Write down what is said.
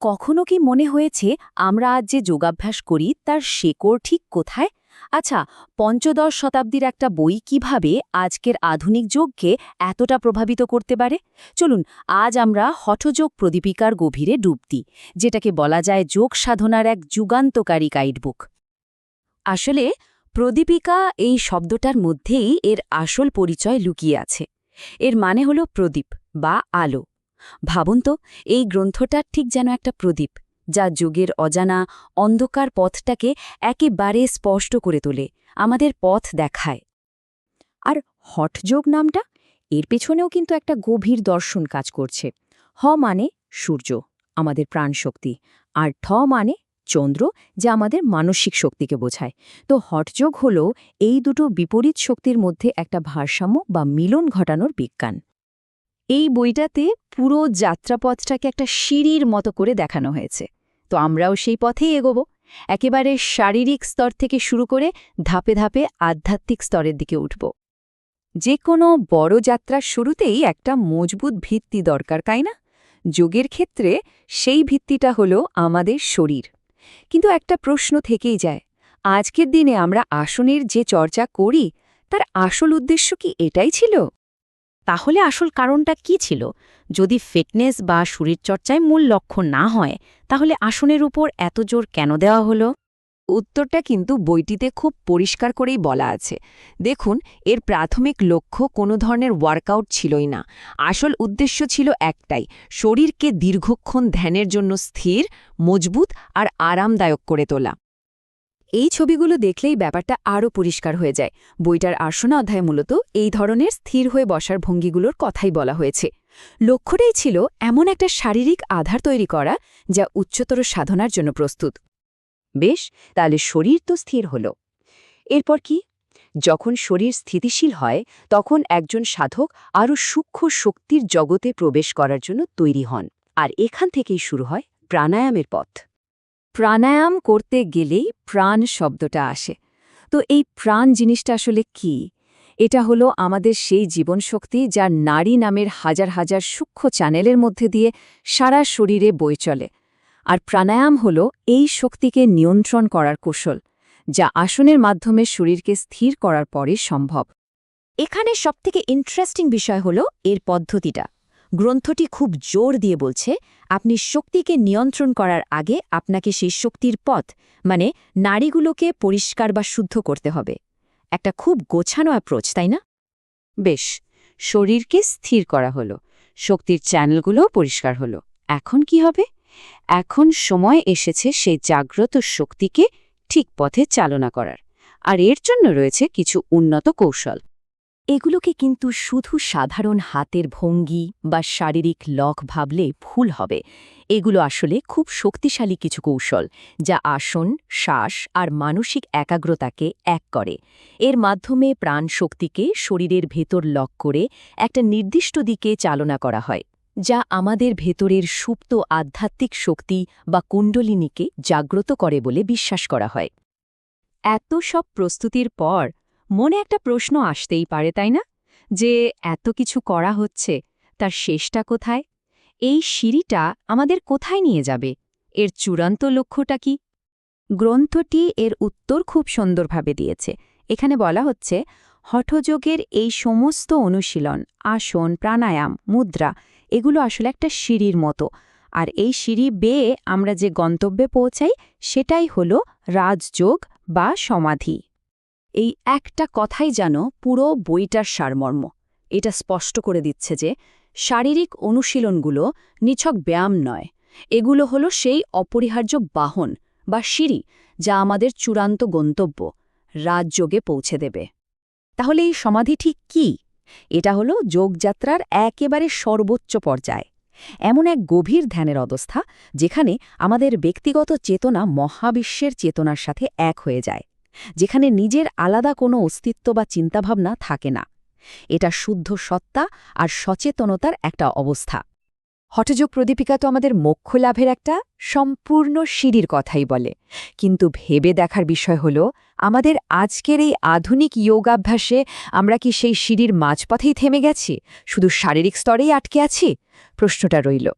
কখনো কি মনে হয়েছে আমরা আজ যে যোগাভ্যাস করি তার শেকড় ঠিক কোথায়? আচ্ছা পঞ্চদশ শতাব্দীর একটা বই কীভাবে আজকের আধুনিক যোগকে এতটা প্রভাবিত করতে পারে? চলুন, আজ আমরা হঠযোগ প্রদীপিকার গভীরে ডুব দিই, যেটাকে বলা যায় যোগ সাধনার এক যুগান্তকারী গাইডবুক আসলে, প্রদীপিকা এই শব্দটার মধ্যেই এর আসল পরিচয় লুকিয়ে আছে। এর মানে হল প্রদীপ বা আলো। ভাবুন তো, এই গ্রন্থটার ঠিক যেন একটা প্রদীপ, যা যুগের অজানা অন্ধকার পথটাকে একেবারে স্পষ্ট করে তোলে, আমাদের পথ দেখায়। আর হঠযোগ নামটা? এর পেছনেও কিন্তু একটা গভীর দর্শন কাজ করছে। হ মানে সূর্য, আমাদের প্রাণশক্তি, আর ঠ মানে চন্দ্র, যা আমাদের মানসিক শক্তিকে বোঝায়। তো হঠযোগ হল এই দুটো বিপরীত শক্তির মধ্যে একটা ভারসাম্য বা মিলন ঘটানোর বিজ্ঞান। এই বইটাতে পুরো যাত্রাপথটাকে একটা সিঁড়ির মতো করে দেখানো হয়েছে। তো আমরাও সেই পথেই এগোব। একেবারে শারীরিক স্তর থেকে শুরু করে ধাপে ধাপে আধ্যাত্মিক স্তরের দিকে উঠব। যে কোনো বড় যাত্রার শুরুতেই একটা মজবুত ভিত্তি দরকার, তাই না? যোগের ক্ষেত্রে সেই ভিত্তিটা হলো আমাদের শরীর। কিন্তু একটা প্রশ্ন থেকেই যায়, আজকের দিনে আমরা আসনের যে চর্চা করি, তার আসল উদ্দেশ্য কি এটাই ছিল? তাহলে আসল কারণটা কি ছিল? যদি ফিটনেস বা শরীরচর্চায় মূল লক্ষ্য না হয়, তাহলে আসনের উপর এত জোর কেন দেওয়া হলো? উত্তরটা কিন্তু বইটিতে খুব পরিষ্কার করেই বলা আছে। দেখুন, এর প্রাথমিক লক্ষ্য কোনো ধরনের ওয়ার্কআউট ছিলই না। আসল উদ্দেশ্য ছিল একটাই, শরীরকে দীর্ঘক্ষণ ধ্যানের জন্য স্থির, মজবুত আর আরামদায়ক করে তোলা। এই ছবিগুলো দেখলেই ব্যাপারটা আরও পরিষ্কার হয়ে যায়। বইটার আসনা অধ্যায় মূলত এই ধরনের স্থির হয়ে বসার ভঙ্গিগুলোর কথাই বলা হয়েছে। লক্ষ্যটাই ছিল এমন একটা শারীরিক আধার তৈরি করা যা উচ্চতর সাধনার জন্য প্রস্তুত। বেশ, তাহলে শরীর তো স্থির হল। এরপর কি? যখন শরীর স্থিতিশীল হয়, তখন একজন সাধক আরও সূক্ষ্ম শক্তির জগতে প্রবেশ করার জন্য তৈরি হন। আর এখান থেকেই শুরু হয় প্রাণায়ামের পথ। প্রাণায়াম করতে গেলেই প্রাণ শব্দটা আসে। তো এই প্রাণ জিনিসটা আসলে কি? এটা হলো আমাদের সেই জীবনশক্তি যা নারী নামের হাজার হাজার সূক্ষ্ম চ্যানেলের মধ্যে দিয়ে সারা শরীরে বই চলে। আর প্রাণায়াম হল এই শক্তিকে নিয়ন্ত্রণ করার কৌশল, যা আসনের মাধ্যমে শরীরকে স্থির করার পরে সম্ভব। এখানে সবথেকে ইন্টারেস্টিং বিষয় হল এর পদ্ধতিটা। গ্রন্থটি খুব জোর দিয়ে বলছে, আপনি শক্তিকে নিয়ন্ত্রণ করার আগে আপনাকে সেই শক্তির পথ মানে নারীগুলোকে পরিষ্কার বা শুদ্ধ করতে হবে। একটা খুব গোছানো অ্যাপ্রোচ তাই না? বেশ, শরীরকে স্থির করা হলো, শক্তির চ্যানেলগুলোও পরিষ্কার হলো। এখন কি হবে? এখন সময় এসেছে সেই জাগ্রত শক্তিকে ঠিক পথে চালনা করার, আর এর জন্য রয়েছে কিছু উন্নত কৌশল। এগুলোকে কিন্তু শুধু সাধারণ হাতের ভঙ্গি বা শারীরিক লক ভাবলে ভুল হবে। এগুলো আসলে খুব শক্তিশালী কিছু কৌশল, যা আসন, শ্বাস আর মানসিক একাগ্রতাকে এক করে। এর মাধ্যমে প্রাণ শক্তিকে শরীরের ভেতর লক করে একটা নির্দিষ্ট দিকে চালনা করা হয়, যা আমাদের ভেতরের সুপ্ত আধ্যাত্মিক শক্তি বা কুণ্ডলিনীকে জাগ্রত করে বলে বিশ্বাস করা হয়। এত সব প্রস্তুতির পর মনে একটা প্রশ্ন আসতেই পারে, তাই না? যে এত কিছু করা হচ্ছে, তার শেষটা কোথায়? এই সিঁড়িটা আমাদের কোথায় নিয়ে যাবে? এর চূড়ান্ত লক্ষ্যটা কি? গ্রন্থটি এর উত্তর খুব সুন্দরভাবে দিয়েছে। এখানে বলা হচ্ছে, হঠযোগের এই সমস্ত অনুশীলন, আসন, প্রাণায়াম, মুদ্রা, এগুলো আসলে একটা সিঁড়ির মতো। আর এই সিঁড়ি বেয়ে আমরা যে গন্তব্যে পৌঁছাই, সেটাই হল রাজযোগ বা সমাধি। এই একটা কথাই যেন পুরো বইটার সারমর্ম। এটা স্পষ্ট করে দিচ্ছে যে, শারীরিক অনুশীলনগুলো নিছক ব্যায়াম নয়। এগুলো হলো সেই অপরিহার্য বাহন বা সিঁড়ি যা আমাদের চূড়ান্ত গন্তব্য, রাজযোগে পৌঁছে দেবে। তাহলে এই সমাধি ঠিক কী? এটা হলো যোগযাত্রার একেবারে সর্বোচ্চ পর্যায়। এমন এক গভীর ধ্যানের অবস্থা যেখানে আমাদের ব্যক্তিগত চেতনা মহাবিশ্বের চেতনার সাথে এক হয়ে যায়। যেখানে নিজের আলাদা কোনো অস্তিত্ব বা চিন্তাভাবনা থাকে না। এটা শুদ্ধ সত্তা আর সচেতনতার একটা অবস্থা। হঠযোগ প্রদীপিকা তো আমাদের মোক্ষ লাভের একটা সম্পূর্ণ সিঁড়ির কথাই বলে। কিন্তু ভেবে দেখার বিষয় হল, আমাদের আজকের এই আধুনিক যোগাভ্যাসে আমরা কি সেই সিঁড়ির মাঝপথেই থেমে গেছি? শুধু শারীরিক স্তরেই আটকে আছি? প্রশ্নটা রইল।